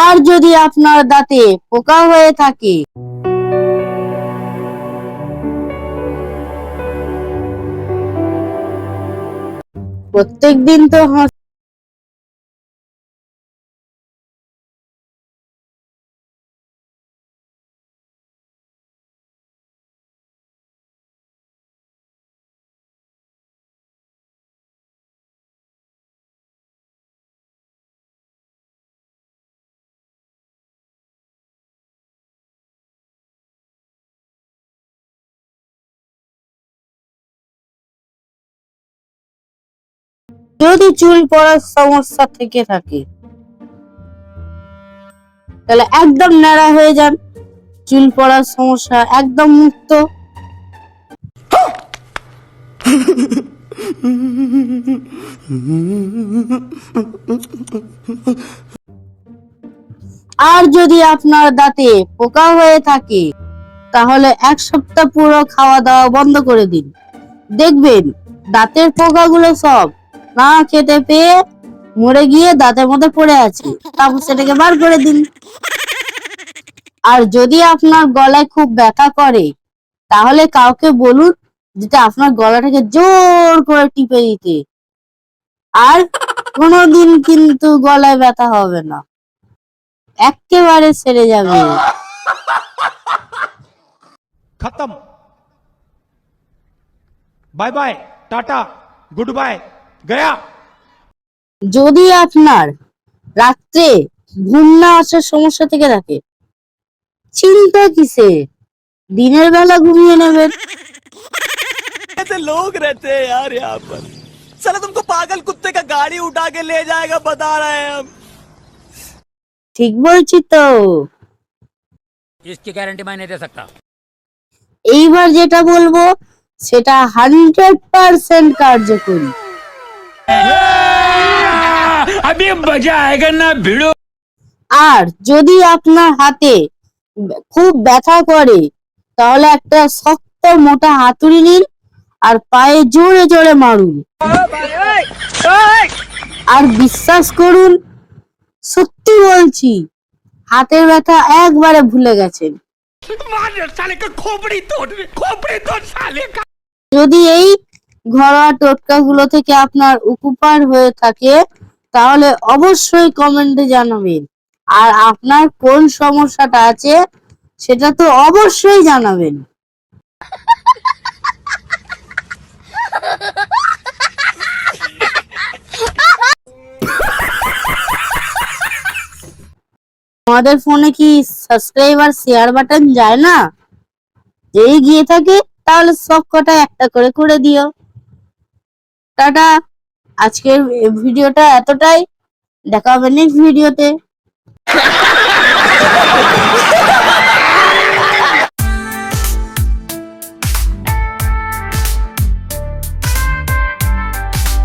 আর যদি আপনার দাঁতে পোকা হয়ে থাকে প্রত্যেকদিন তো যদি চুল পড়ার সমস্যা থেকে থাকে, তাহলে একদম ন্যাড়া হয়ে যান। চুল পড়ার সমস্যা একদম মুক্ত। আর যদি আপনার দাঁতে পোকা হয়ে থাকে, তাহলে এক সপ্তাহ পুরো খাওয়া দাওয়া বন্ধ করে দিন। দেখবেন দাঁতের পোকাগুলো সব না খেতে পেয়ে মরে গিয়ে দাঁতের মধ্যে পড়ে আছে। তারপর সেটাকে বার করে দিন। আর যদি আপনার গলায় খুব ব্যথা করে, তাহলে কাউকে বলুন যেটা আপনার গলাটাকে জোর করে টিপে দিতে। আর কোনোদিন কিন্তু গলায় ব্যথা হবে না। একেবারে সেরে যাবে। খতম। Bye bye, tata, good bye. गया যদি আপনার রাত্রে ঘুম না আসার সমস্যা থেকে থাকে চিন্তা কিসে দিনের বেলা ঘুমিয়ে নেবেন ऐसे लोग रहते हैं यार यहाँ पर साला तुमको पागल कुत्ते का गाड़ी उठा के ले जाएगा बता रहे हैं हम ঠিক বলছি তো इसकी गारंटी मैं नहीं दे सकता এইবার যেটা বলবো সেটা হান্ড্রেড পার্সেন্ট কার্যকরী আর যদি আপনার হাতে খুব ব্যথা করে তাহলে একটা শক্ত মোটা হাতুড়ি নিন আর পায়ে জোরে জোরে মারুন। আর বিশ্বাস করুন সত্যি বলছি হাতের ব্যথা একবারে ভুলে গেছেন। যদি এই ঘরোয়া টোটকাগুলো থেকে আপনার উপকার হয়ে থাকে, তাহলে অবশ্যই কমেন্টে জানাবেন। আর আপনার কোন সমস্যাটা আছে, সেটা তো অবশ্যই জানাবেন। আমাদের ফোনে কি সাবস্ক্রাইব আর শেয়ার বাটন যায় না? যেই গিয়ে থাকে, তাহলে সব কটা একটা করে করে দিও। টাটা। আজকের ভিডিওটা এতটাই। দেখা হবে নেক্সট ভিডিওতে